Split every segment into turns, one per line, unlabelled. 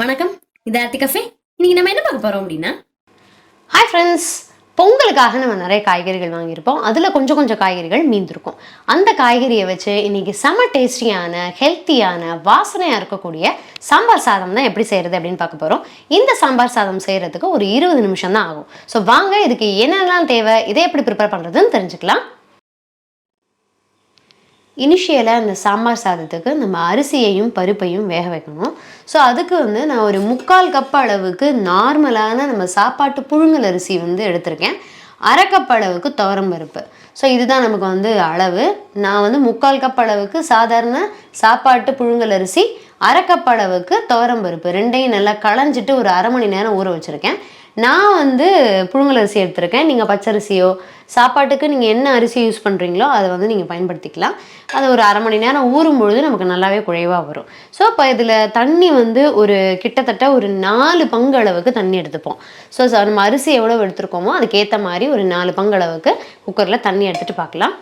வணக்கம். இது ஆர்த்தி கஃபே. இன்னைக்கு நம்ம என்ன பார்க்க போறோம் அப்படின்னா?
ஹாய் ஃப்ரெண்ட்ஸ் பொங்கலுக்காக நம்ம நிறைய காய்கறிகள் வாங்கியிருப்போம். அதில் கொஞ்சம் கொஞ்சம் காய்கறிகள் மீந்திருக்கும். அந்த காய்கறியை வச்சு இன்னைக்கு செம டேஸ்டியான ஹெல்த்தியான வாசனையாக இருக்கக்கூடிய சாம்பார் சாதம் தான் எப்படி செய்கிறது அப்படின்னு பார்க்க போகிறோம் இந்த சாம்பார் சாதம் செய்கிறதுக்கு ஒரு இருபது நிமிஷம் தான் ஆகும். ஸோ வாங்க இதுக்கு என்னெல்லாம் தேவை இதை எப்படி ப்ரிப்பேர் பண்ணுறதுன்னு தெரிஞ்சுக்கலாம். இனிஷியலாக இந்த சாம்பார் சாதத்துக்கு நம்ம அரிசியையும் பருப்பையும் வேக வைக்கணும். ஸோ அதுக்கு வந்து நான் ஒரு முக்கால் கப் அளவுக்கு நார்மலான நம்ம சாப்பாட்டு புழுங்கல் அரிசி வந்து எடுத்திருக்கேன். அரை கப் அளவுக்கு துவரம் பருப்பு. ஸோ இதுதான் நமக்கு வந்து அளவு. நான் வந்து முக்கால் கப் அளவுக்கு சாதாரண சாப்பாட்டு புழுங்கல் அரிசி அரை கப் அளவுக்கு துவரம் பருப்பு ரெண்டையும் நல்லா களைஞ்சிட்டு ஒரு அரை மணி நேரம் ஊற வச்சுருக்கேன். நான் வந்து புழுங்கலரிசி எடுத்திருக்கேன். நீங்கள் பச்சரிசியோ சாப்பாட்டுக்கு நீங்கள் என்ன அரிசி யூஸ் பண்ணுறீங்களோ அதை வந்து நீங்கள் பயன்படுத்திக்கலாம். அது ஒரு அரை மணி நேரம் ஊறும் பொழுது நமக்கு நல்லாவே குறைவாக வரும். ஸோ இப்போ இதில் தண்ணி வந்து ஒரு கிட்டத்தட்ட ஒரு நாலு பங்கு அளவுக்கு தண்ணி எடுத்துப்போம். ஸோ நம்ம அரிசி எவ்வளோ எடுத்துருக்கோமோ அதுக்கேற்ற மாதிரி ஒரு நாலு பங்கு அளவுக்கு குக்கரில் தண்ணி எடுத்துகிட்டு பார்க்கலாம்.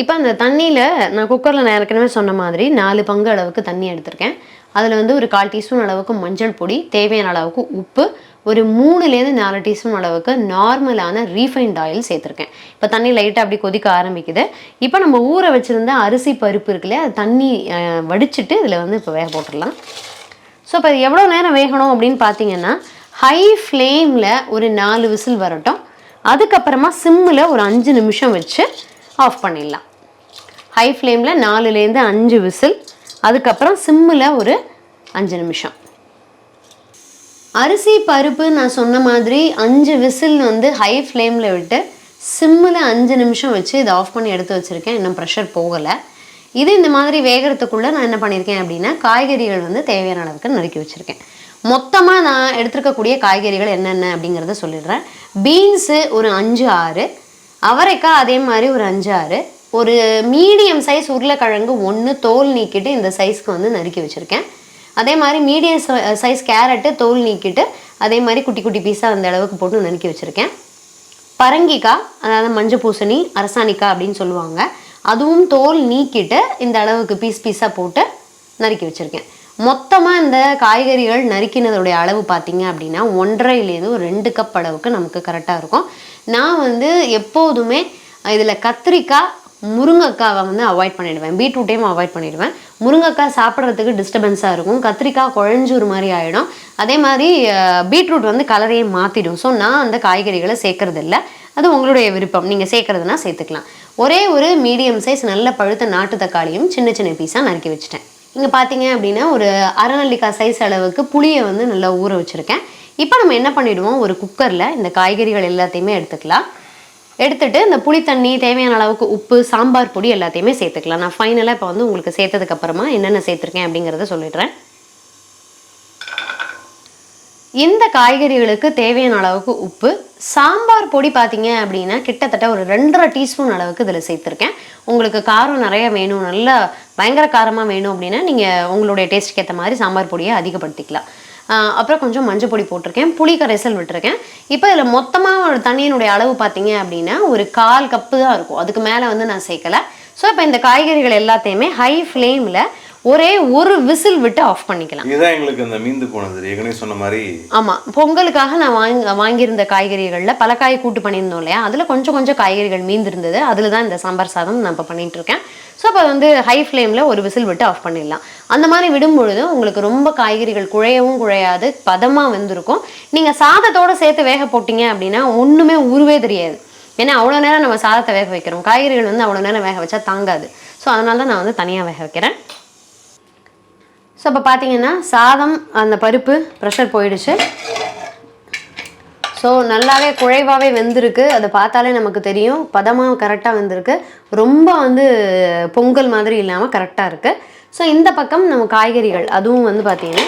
இப்போ அந்த தண்ணியில் நான் குக்கரில் நான் ஏற்கனவே சொன்ன மாதிரி நாலு பங்கு அளவுக்கு தண்ணி எடுத்திருக்கேன். அதில் வந்து ஒரு கால் டீஸ்பூன் அளவுக்கு மஞ்சள் பொடி தேவையான அளவுக்கு உப்பு ஒரு மூணுலேருந்து நாலு டீஸ்பூன் அளவுக்கு நார்மலான ரீஃபைண்ட் ஆயில் சேர்த்துருக்கேன். இப்போ தண்ணி லைட்டாக அப்படி கொதிக்க ஆரம்பிக்குது. இப்போ நம்ம ஊற வச்சுருந்த அரிசி பருப்பு இருக்குல்லையே அது தண்ணி வடிச்சிட்டு இதில் வந்து இப்போ வேக போட்டுடலாம். ஸோ இப்போ எவ்வளோ நேரம் வேகணும் அப்படின்னு பார்த்தீங்கன்னா ஹை ஃப்ளேமில் ஒரு நாலு விசில் வரட்டும். அதுக்கப்புறமா சிம்மில் ஒரு அஞ்சு நிமிஷம் வச்சு ஆஃப் பண்ணிடலாம். ஹை ஃப்ளேமில் நாலுலேருந்து அஞ்சு விசில். அதுக்கப்புறம் சிம்மில் ஒரு அஞ்சு நிமிஷம். அரிசி பருப்பு நான் சொன்ன மாதிரி அஞ்சு விசில் வந்து ஹை ஃப்ளேமில் விட்டு சிம்மில் அஞ்சு நிமிஷம் வச்சு இதை ஆஃப் பண்ணி எடுத்து வச்சுருக்கேன். இன்னும் ப்ரெஷர் போகலை. இது இந்த மாதிரி வேகிறதுக்குள்ளே நான் என்ன பண்ணியிருக்கேன் அப்படின்னா காய்கறிகள் வந்து தேவையான அளவுக்கு நறுக்கி வச்சுருக்கேன். மொத்தமாக நான் எடுத்துருக்கக்கூடிய காய்கறிகள் என்னென்ன அப்படிங்கிறத சொல்லிடுறேன். பீன்ஸு ஒரு அஞ்சு ஆறு. அவரைக்காய் அதே மாதிரி ஒரு அஞ்சு ஆறு. ஒரு மீடியம் சைஸ் உருளைக்கிழங்கு ஒன்று தோல் நீக்கிட்டு இந்த சைஸ்க்கு வந்து நறுக்கி வச்சுருக்கேன். அதே மாதிரி மீடியம் சைஸ் கேரட்டு தோல் நீக்கிட்டு அதே மாதிரி குட்டி குட்டி பீஸாக அந்த அளவுக்கு போட்டு நறுக்கி வச்சுருக்கேன். பரங்கிக்காய் அதாவது மஞ்சள் பூசணி அரசாணிக்காய் அப்படின்னு சொல்லுவாங்க. அதுவும் தோல் நீக்கிட்டு இந்த அளவுக்கு பீஸ் பீஸாக போட்டு நறுக்கி வச்சுருக்கேன். மொத்தமாக இந்த காய்கறிகள் நறுக்கினதோடைய அளவு பார்த்தீங்க அப்படின்னா ஒன்றரைலேருந்து ஒரு ரெண்டு கப் அளவுக்கு நமக்கு கரெக்டாக இருக்கும். நான் வந்து எப்போதுமே இதில் கத்திரிக்காய் முருங்கைக்காவை வந்து அவாய்ட் பண்ணிடுவேன். பீட்ரூட்டையும் அவாய்ட் பண்ணிடுவேன். முருங்கைக்காய் சாப்பிட்றதுக்கு டிஸ்டர்பன்ஸாக இருக்கும். கத்திரிக்காய் குழஞ்சூர் மாதிரி ஆகிடும் அதே மாதிரி பீட்ரூட் வந்து கலரையே மாற்றிடும் ஸோ நான் அந்த காய்கறிகளை சேர்க்கறது அது உங்களுடைய விருப்பம். நீங்கள் சேர்க்கறதுனா சேர்த்துக்கலாம். ஒரே ஒரு மீடியம் சைஸ் நல்ல பழுத்த நாட்டு தக்காளியும் சின்ன சின்ன பீஸாக நறுக்கி வச்சுட்டேன். இங்கே பார்த்தீங்க அப்படின்னா ஒரு அரைநல்லிக்காய் சைஸ் அளவுக்கு புளியை வந்து நல்லா ஊற வச்சுருக்கேன். இப்போ நம்ம என்ன பண்ணிவிடுவோம் ஒரு குக்கரில் இந்த காய்கறிகள் எல்லாத்தையுமே எடுத்துக்கலாம். எடுத்துட்டு இந்த புளி தண்ணி தேவையான அளவுக்கு உப்பு சாம்பார் பொடி எல்லாத்தையுமே சேர்த்துக்கலாம். நான் ஃபைனலாக இப்போ வந்து உங்களுக்கு சேர்த்ததுக்கு அப்புறமா என்னென்ன சேர்த்துருக்கேன் அப்படிங்கிறத சொல்லிடுறேன். இந்த காய்கறிகளுக்கு தேவையான அளவுக்கு உப்பு சாம்பார் பொடி பார்த்தீங்க அப்படின்னா கிட்டத்தட்ட ஒரு ரெண்டரை டீஸ்பூன் அளவுக்கு இதில் சேர்த்துருக்கேன். உங்களுக்கு காரம் நிறைய வேணும் நல்லா பயங்கர காரமாக வேணும் அப்படின்னா நீங்கள் உங்களுடைய டேஸ்ட்டுக்கு ஏற்ற மாதிரி சாம்பார் பொடியை அதிகப்படுத்திக்கலாம். அப்புறம் கொஞ்சம் மஞ்சள் பொடி போட்டிருக்கேன் புளி கரைசல் விட்டுருக்கேன். இப்போ இதில் மொத்தமாக ஒரு தண்ணியினுடைய அளவு பார்த்தீங்க அப்படின்னா ஒரு கால் கப்பு தான் இருக்கும். அதுக்கு மேலே வந்து நான் சேர்க்கலை. ஸோ இப்போ இந்த காய்கறிகள் எல்லாத்தையுமே ஹை ஃப்ளேமில் ஒரே ஒரு விசில் விட்டு ஆஃப் பண்ணிக்கலாம்.
இதுதான் எங்களுக்கு அந்த மீந்து போனது. ஏற்கனவே சொன்ன மாதிரி
ஆமாம் பொங்கலுக்காக நான் வாங்கி வாங்கியிருந்த காய்கறிகளில் பல காய் கூட்டு பண்ணியிருந்தோம் இல்லையா? அதில் கொஞ்சம் கொஞ்சம் காய்கறிகள் மீந்திருந்தது. அதில் தான் இந்த சாம்பார் சாதம் நான் இப்போ பண்ணிட்டு இருக்கேன். ஸோ அப்போ வந்து ஹை ஃப்ளேமில் ஒரு விசில் விட்டு ஆஃப் பண்ணிடலாம். அந்த மாதிரி விடும் பொழுது உங்களுக்கு ரொம்ப காய்கறிகள் குழையவும் குழையாது பதமாக வெந்திருக்கும். நீங்கள் சாதத்தோடு சேர்த்து வேக போட்டீங்க அப்படின்னா ஒன்றுமே உருவே தெரியாது. ஏன்னா அவ்வளோ நேரம் நம்ம சாதத்தை வேக வைக்கிறோம். காய்கறிகள் வந்து அவ்வளோ நேரம் வேக வச்சா தாங்காது. ஸோ அதனால தான் நான் வந்து தனியாக வேக வைக்கிறேன். ஸோ இப்போ பார்த்தீங்கன்னா சாதம் அந்த பருப்பு ப்ரெஷர் போயிடுச்சு. ஸோ நல்லாவே குழைவாகவே வெந்திருக்கு. அதை பார்த்தாலே நமக்கு தெரியும். பதமாக கரெக்டாக வெந்திருக்கு. ரொம்ப வந்து பொங்கல் மாதிரி இல்லாமல் கரெக்டாக இருக்குது ஸோ இந்த பக்கம் நம்ம காய்கறிகள். அதுவும் வந்து பார்த்திங்கன்னா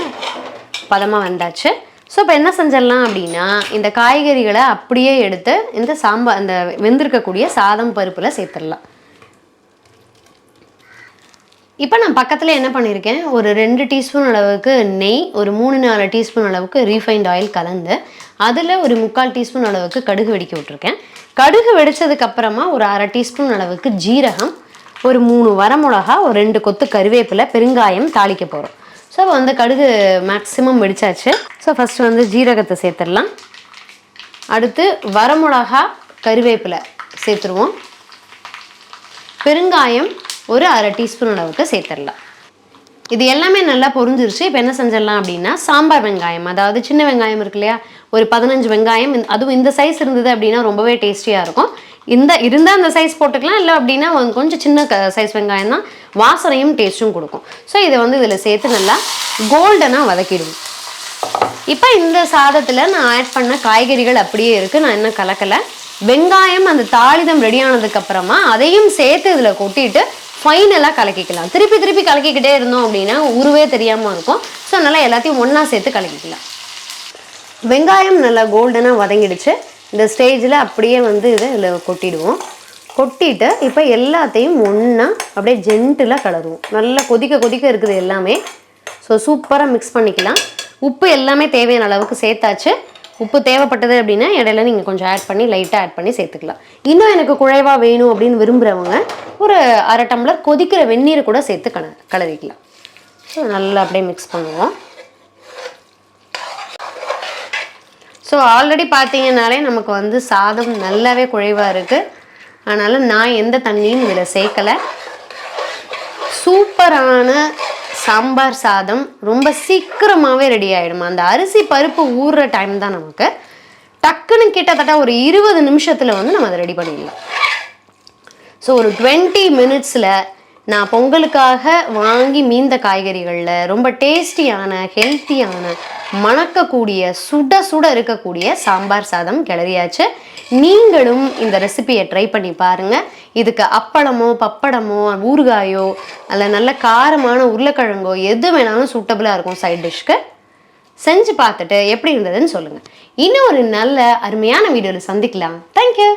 பதமாக வெந்தாச்சு. ஸோ இப்போ என்ன செஞ்சிடலாம் அப்படின்னா இந்த காய்கறிகளை அப்படியே எடுத்து இந்த சாம்பார் இந்த வெந்திருக்கக்கூடிய சாதம் பருப்பில் சேர்த்துடலாம். இப்போ நான் பக்கத்தில் என்ன பண்ணியிருக்கேன் ஒரு ரெண்டு டீஸ்பூன் அளவுக்கு நெய் ஒரு மூணு நாலு டீஸ்பூன் அளவுக்கு ரீஃபைண்ட் ஆயில் கலந்து அதில் ஒரு முக்கால் டீஸ்பூன் அளவுக்கு கடுகு வெடிக்க விட்டுருக்கேன். கடுகு வெடித்ததுக்கப்புறமா ஒரு அரை டீஸ்பூன் அளவுக்கு ஜீரகம் ஒரு மூணு வரமிளகா ஒரு ரெண்டு கொத்து கருவேப்பிலை பெருங்காயம் தாளிக்க போகிறோம் ஸோ வந்து கடுகு மேக்ஸிமம் வெடிச்சாச்சு. ஸோ ஃபஸ்ட்டு வந்து ஜீரகத்தை சேர்த்துடலாம். அடுத்து வரமிளகா கருவேப்பிலை சேர்த்துருவோம். பெருங்காயம் ஒரு அரை டீஸ்பூன் அளவுக்கு சேர்த்துடலாம். இது எல்லாமே நல்லா பொரிஞ்சிருச்சு. இப்போ என்ன செஞ்சிடலாம் அப்படின்னா சாம்பார் வெங்காயம். அதாவது சின்ன வெங்காயம் இருக்கு இல்லையா? ஒரு பதினஞ்சு வெங்காயம். அதுவும் இந்த சைஸ் இருந்தது அப்படின்னா ரொம்பவே டேஸ்டியாக இருக்கும். இந்த இருந்தால் அந்த சைஸ் போட்டுக்கலாம். இல்லை அப்படின்னா கொஞ்சம் சின்ன க சைஸ் வெங்காயம் தான் வாசனையும் டேஸ்ட்டும் கொடுக்கும். ஸோ இதை வந்து இதில் சேர்த்து நல்லா கோல்டனாக வதக்கிடுவோம். இப்போ இந்த சாதத்தில் நான் ஆட் பண்ண காய்கறிகள் அப்படியே இருக்குது நான் இன்னும் கலக்கலை. வெங்காயம் அந்த தாளிதம் ரெடி அதையும் சேர்த்து இதில் கொட்டிட்டு ஃபைனலாக கலக்கிக்கலாம். திருப்பி திருப்பி கலக்கிக்கிட்டே இருந்தோம் அப்படின்னா உருவே தெரியாமல் இருக்கும். ஸோ நல்லா எல்லாத்தையும் ஒன்றா சேர்த்து கலக்கிக்கலாம். வெங்காயம் நல்லா கோல்டனாக வதங்கிடுச்சு. இந்த ஸ்டேஜில் அப்படியே வந்து இதை இதில் கொட்டிடுவோம். கொட்டிட்டு இப்போ எல்லாத்தையும் ஒன்றா அப்படியே ஜென்டிலாக கலருவோம். நல்லா கொதிக்க கொதிக்க இருக்குது எல்லாமே. ஸோ சூப்பராக மிக்ஸ் பண்ணிக்கலாம். உப்பு எல்லாமே தேவையான அளவுக்கு சேர்த்தாச்சு. உப்பு தேவைப்பட்டது அப்படின்னா இடையில நீங்கள் கொஞ்சம் ஆட் பண்ணி லைட்டாக ஆட் பண்ணி சேர்த்துக்கலாம். இன்னும் எனக்கு குழைவாக வேணும் அப்படின்னு விரும்புகிறவங்க ஒரு அரை டம்ளர் கொதிக்கிற வெந்நீர் கூட சேர்த்து கல கலரிக்கலாம் ஸோ நல்லா அப்படியே மிக்ஸ் பண்ணுவோம். ஸோ ஆல்ரெடி பார்த்தீங்கன்னாலே நமக்கு வந்து சாதம் நல்லாவே குழைவாக இருக்குது அதனால் நான் எந்த தண்ணியும் இதில் சேர்க்கலை. சூப்பரான சாம்பார் சாதம் ரொம்ப சீக்கிரமாகவே ரெடி ஆகிடும் அந்த அரிசி பருப்பு ஊறுற டைம் தான் நமக்கு. டக்குன்னு கிட்டத்தட்ட ஒரு இருபது நிமிஷத்தில் வந்து நம்ம அதை ரெடி பண்ணிடலாம். ஸோ ஒரு டுவெண்ட்டி மினிட்ஸில் நான் பொங்கலுக்காக வாங்கி மீந்த காய்கறிகளில் ரொம்ப டேஸ்டியான ஹெல்த்தியான மணக்கக்கூடிய சுட சுட இருக்கக்கூடிய சாம்பார் சாதம் கிளறியாச்சு. நீங்களும் இந்த ரெசிபியை ட்ரை பண்ணி பாருங்கள் இதுக்கு அப்பளமோ பப்படமோ ஊறுகாயோ அல்ல நல்ல காரமான உருளைக்கிழங்கோ எது வேணாலும் சூட்டபுளாக இருக்கும் சைட் டிஷ்க்கு செஞ்சு பார்த்துட்டு எப்படி இருந்ததுன்னு சொல்லுங்கள் இன்னும் ஒரு நல்ல அருமையான வீடியோவில் சந்திக்கலாம். தேங்க்யூ